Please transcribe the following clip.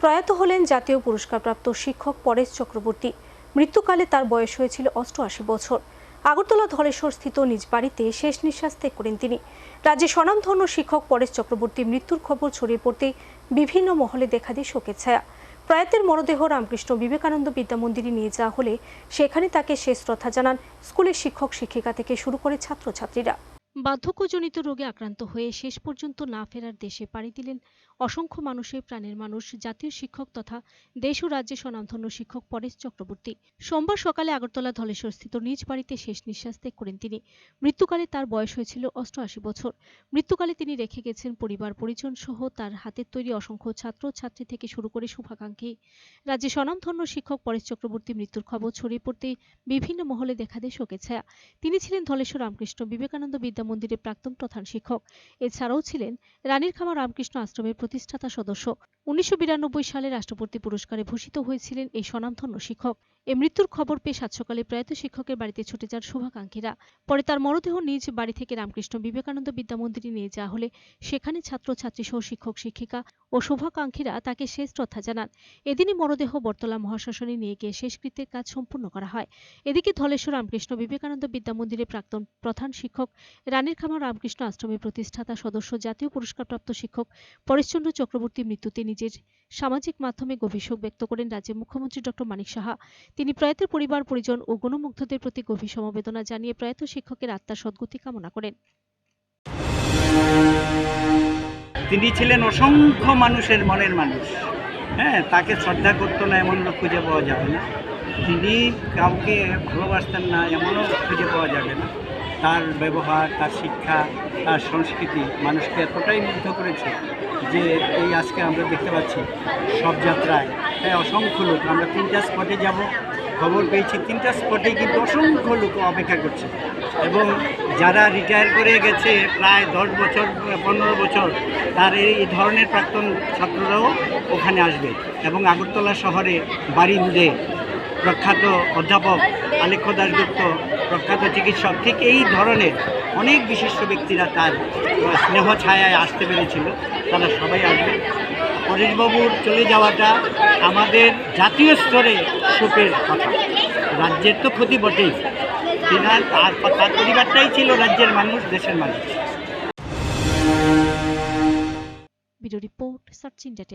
প্রয়াত হলেন জাতীয় পুরস্কারপ্রাপ্ত শিক্ষক পরেশ চক্রবর্তী। মৃত্যুকালে তার বয়স হয়েছিল অষ্টআশি বছর। আগরতলা ধলেশ্বর স্থিত নিজ বাড়িতে শেষ নিঃশ্বাস ত্যাগ করেন তিনি। রাজ্যে স্বনামধন্য শিক্ষক পরেশ চক্রবর্তী মৃত্যুর খবর ছড়িয়ে পড়তে বিভিন্ন মহলে দেখা দিয়ে শোকের ছায়া। প্রয়াতের মরদেহ রামকৃষ্ণ বিবেকানন্দ বিদ্যামন্দিরে নিয়ে যাওয়া হলে সেখানে তাকে শেষ শ্রদ্ধা জানান স্কুলের শিক্ষক শিক্ষিকা থেকে শুরু করে ছাত্রছাত্রীরা। বার্ধক্যজনিত রোগে আক্রান্ত হয়ে শেষ পর্যন্ত না ফেরার দেশে পাড়ি দিলেন অসংখ্য মানুষের প্রাণের মানুষ, জাতীয় শিক্ষক তথা দেশ ও রাজ্যে স্বনামধন্য শিক্ষক পরেশ চক্রবর্তী। সোমবার সকালে আগরতলা ধলেশ্বর স্থিত নিজ বাড়িতে শেষ নিঃশ্বাস ত্যাগ করেন তিনি। মৃত্যুকালে তার বয়স হয়েছিল অষ্টআশি বছর। মৃত্যুকালে তিনি রেখে গেছেন পরিবার, পরিজন সহ তার হাতের তৈরি অসংখ্য ছাত্র ছাত্রী থেকে শুরু করে শুভাকাঙ্ক্ষী। রাজ্যে স্বনামধন্য শিক্ষক পরেশ চক্রবর্তী মৃত্যুর খবর ছড়িয়ে পড়তে বিভিন্ন মহলে দেখা দেয় শোকের ছায়া। তিনি ছিলেন ধলেশ্বর রামকৃষ্ণ বিবেকানন্দ বিদ্যা মন্দিরের প্রাক্তন প্রধান শিক্ষক। এছাড়াও ছিলেন রানীর খামা রামকৃষ্ণ আশ্রমের প্রতিষ্ঠাতা সদস্য। উনিশশো বিরানব্বই সালে রাষ্ট্রপতি পুরস্কারে ভূষিত হয়েছিলেন এই স্বনামধন্য শিক্ষক। এ মৃত্যুর খবর পেয়ে সাত সকালে প্রয়াত শিক্ষকের বাড়িতে ছুটে যান শুভাকাঙ্ক্ষীরা। পরে তার মরদেহ নিজ বাড়ি থেকে রামকৃষ্ণ বিবেকানন্দ বিদ্যা মন্দিরে নিয়ে যাওয়া হলে সেখানে ছাত্রছাত্রী সহ শিক্ষক, শিক্ষিকা ও শুভাকাঙ্ক্ষীরা তাকে শেষ শ্রদ্ধা জানান। এদিনই মরদেহ বর্তলা মহাশাসনে নিয়ে গিয়ে শেষকৃত্যের কাজ সম্পূর্ণ করা হয়। এদিকে ধলেশ্বর রামকৃষ্ণ বিবেকানন্দ বিদ্যা মন্দিরের প্রাক্তন প্রধান শিক্ষক রানীর খামা রামকৃষ্ণ আশ্রমের প্রতিষ্ঠাতা সদস্য, জাতীয় পুরস্কারপ্রাপ্ত শিক্ষক পরেশচন্দ্র চক্রবর্তী মৃত্যুতে নিজের সামাজিক মাধ্যমে গভীর শোক ব্যক্ত করেন রাজ্যের মুখ্যমন্ত্রী ডক্টর মানিক সাহা। তিনি প্রয়াতের পরিবার, পরিজন ও গণমুগ্ধদের প্রতি গভীর সমবেদনা জানিয়ে প্রয়াত শিক্ষকের আত্মার সদ্গতি কামনা করেন। তিনি ছিলেন অসংখ্য মানুষের মনের মানুষ। হ্যাঁ তাকে শ্রদ্ধা করতো না, এমন লোক খুঁজে পাওয়া যাবে না। তিনি কাউকে ভালোবাসতেন না, এমনও খুঁজে পাওয়া যাবে না। তার ব্যবহার, তার শিক্ষা, তার সংস্কৃতি মানুষকে এতটাই মুগ্ধ করেছে যে এই আজকে আমরা দেখতে পাচ্ছি সব যাত্রায়। হ্যাঁ অসংখ্য লোক, আমরা তিনটা স্পটে যাব, খবর পেয়েছি, তিনটা স্পটে কিন্তু অসংখ্য লোক অপেক্ষা করছে। এবং যারা রিটায়ার করে গেছে প্রায় দশ বছর, পনেরো বছর, তার এই ধরনের প্রাক্তন ছাত্ররাও ওখানে আসবে। এবং আগরতলা শহরে বারিন্দে প্রখ্যাত অধ্যাপক আলেখ্য দাশগুপ্ত প্রখ্যাত চিকিৎসক, ঠিক এই ধরনের অনেক বিশিষ্ট ব্যক্তিরা তার স্নেহ ছায়ায় আসতে পেরেছিল। তারা সবাই আসবে। পরেশবাবুর চলে যাওয়াটা আমাদের জাতীয় স্তরে শোকের কথা। রাজ্যের তো ক্ষতি বটেই। তিনার তার তার পরিবারটাই ছিল রাজ্যের মানুষ, দেশের মানুষ। Report India